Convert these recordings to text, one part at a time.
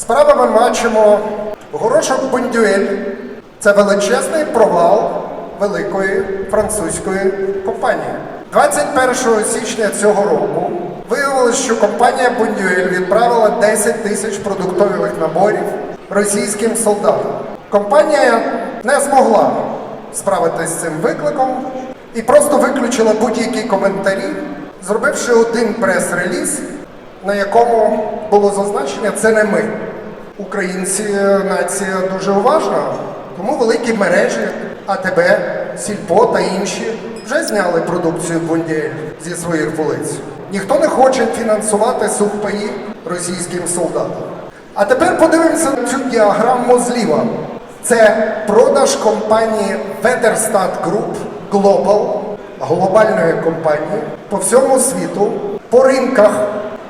Справа ми бачимо горошок Бондюель. Це величезний провал великої французької компанії. 21 січня цього року виявилось, що компанія Бондюель відправила 10 тисяч продуктових наборів російським солдатам. Компанія не змогла справитися з цим викликом і просто виключила будь-які коментарі, зробивши один прес-реліз, на якому було зазначення це не ми. Українці е, нація дуже уважна, тому великі мережі АТБ, Сільпо та інші вже зняли продукцію Бондіель зі своїх вулиць. Ніхто не хоче фінансувати сухпаї російським солдатам. А тепер подивимося на цю діаграму зліва. Це продаж компанії Weatherstad Group Global, глобальної компанії по всьому світу по ринках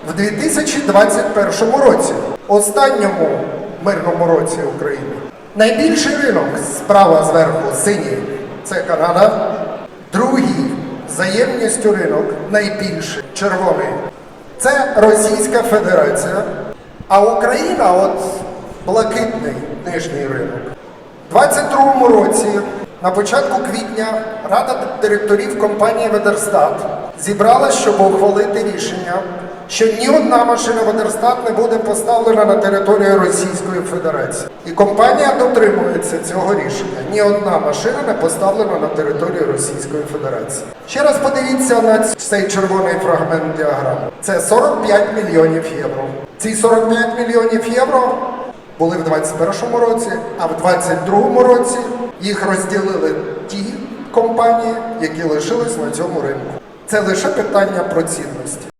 в 2021 році, останньому мирному році України. Найбільший ринок справа зверху синій це Канада. Другий взаємністю ринок найбільший червоний це Російська Федерація. А Україна, от блакитний нижній ринок. У 22-му році, на початку квітня, Рада директорів компанії Ведерстат зібралась, щоб ухвалити рішення, що ні одна машина Ведерстат не буде поставлена на територію Російської Федерації. І компанія дотримується цього рішення. Ні одна машина не поставлена на територію Російської Федерації. Ще раз подивіться на цей червоний фрагмент діаграми. Це 45 мільйонів євро. Ці 45 мільйонів євро були в 21-му році, а в 22-му році їх розділили ті компанії, які лишились на цьому ринку. Це лише питання про цінності.